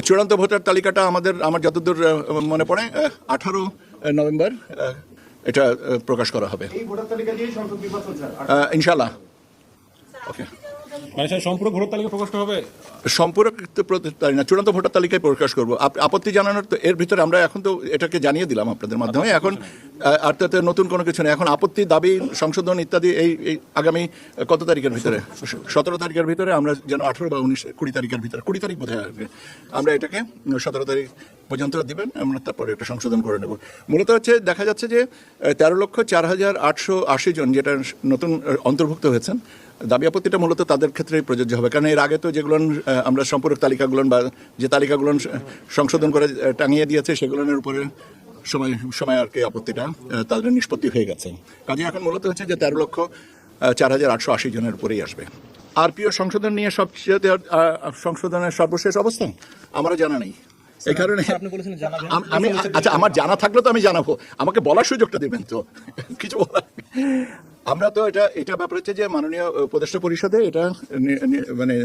চূড়ান্ত ভোটার তালিকাটা আমাদের আমার যতদূর মনে পড়ে আঠারো নভেম্বর এটা প্রকাশ করা হবে। এই ভোটার তালিকা দিয়েই সংসদ নির্বাচন স্যার আহ, ইনশাল্লাহ ওকে মানে স্যার সম্পূর্ণ ভোটার তালিকা প্রকাশ হবে? তাই না চূড়ান্ত ভোটার তালিকায় প্রকাশ করব। আপত্তি জানানোর তো এর ভিতরে আমরা এখন তো এটাকে জানিয়ে দিলাম আপনাদের মাধ্যমে। এখন আর তাতে নতুন কোনো কিছু নেই। এখন আপত্তি দাবি সংশোধন ইত্যাদি এই আগামী কত তারিখের ভিতরে? সতেরো তারিখের ভিতরে আমরা যেন আঠারো বা উনিশ কুড়ি তারিখের ভিতরে কুড়ি তারিখ বোধহয় আসবে আমরা এটাকে সতেরো তারিখ পর্যন্ত দিবেন আমরা তারপরে এটা সংশোধন করে নেব। মূলত হচ্ছে দেখা যাচ্ছে যে তেরো লক্ষ চার হাজার আটশো আশি জন যেটা নতুন অন্তর্ভুক্ত হয়েছেন দাবি আপত্তিটা মূলত তাদের ক্ষেত্রেই প্রযোজ্য হবে। কারণ এর আগে তো যেগুলো আমরা সম্পূরক তালিকাগুলো বা যে তালিকাগুলো সংশোধন করে টাঙিয়ে দিয়েছে সেগুলোর উপরে সময় সময় আর কি আপত্তিটা তাদের নিষ্পত্তি হয়ে গেছে। কাজে এখন মূলত হচ্ছে যে তেরো লক্ষ চার হাজার আটশো আশি জনের উপরেই আসবে। আর আরপিও সংশোধন নিয়ে সবচেয়ে সংশোধনের সর্বশেষ অবস্থান আমারও জানা নেই। এই কারণে আমি আচ্ছা আমার জানা থাকলে তো আমি জানাব। আমাকে বলার সুযোগটা দেবেন তো। কিছু বলার। আমরা তো এটা এটা ব্যাপার হচ্ছে যে মাননীয় উপদেষ্টা পরিষদে এটা মানে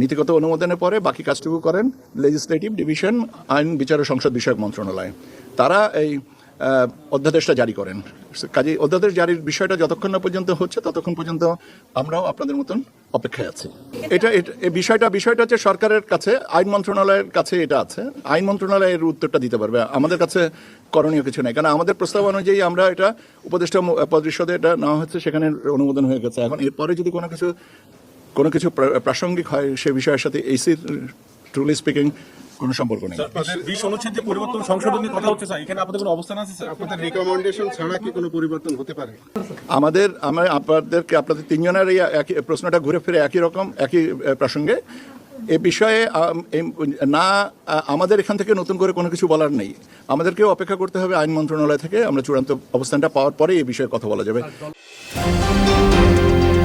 নীতিগত অনুমোদনের পরে বাকি কাজটুকু করেন লেজিসলেটিভ ডিভিশন আইন, বিচার ও সংসদ বিষয়ক মন্ত্রণালয়। তারা এই অধ্যাদেশটা জারি করেন। কাজে অধ্যাদেশ জারির বিষয়টা যতক্ষণ না পর্যন্ত হচ্ছে, ততক্ষণ পর্যন্ত আমরাও আপনাদের মতন অপেক্ষায় আছে। এটা বিষয়টা বিষয়টা হচ্ছে সরকারের কাছে, আইন মন্ত্রণালয়ের কাছে এটা আছে। আইন মন্ত্রণালয় এর উত্তরটা দিতে পারবে। আমাদের কাছে করণীয় কিছু নাই। কারণ আমাদের প্রস্তাব অনুযায়ী আমরা এটা উপদেষ্টা পরিষদে এটা নেওয়া হচ্ছে, সেখানে অনুমোদন হয়ে গেছে। এখন এরপরে যদি কোনো কিছু কোনো কিছু প্রাসঙ্গিক হয় সে বিষয়ের সাথে এসির ট্রুলি স্পিকিং কোনো সম্পর্ক নেই। বিশ অনুচ্ছেদ পরিবর্তন সংশোধন নিয়ে কথা হচ্ছে স্যার এখানে আপনাদের কোনো অবস্থান আছে স্যার? আপনাদের রিকমেন্ডেশন ছাড়া কি কোনো পরিবর্তন হতে পারে? আমাদের আমরা আপনাদেরকে আপনাদের তিনজনের এই একই প্রশ্নটা ঘুরে ফিরে একই রকম একই প্রসঙ্গে। এ বিষয়ে না আমাদের এখান থেকে নতুন করে কোনো কিছু বলার নেই। আমাদেরকেও অপেক্ষা করতে হবে আইন মন্ত্রণালয় থেকে। আমরা চূড়ান্ত অবস্থানটা পাওয়ার পরে এই বিষয়ে কথা বলা যাবে।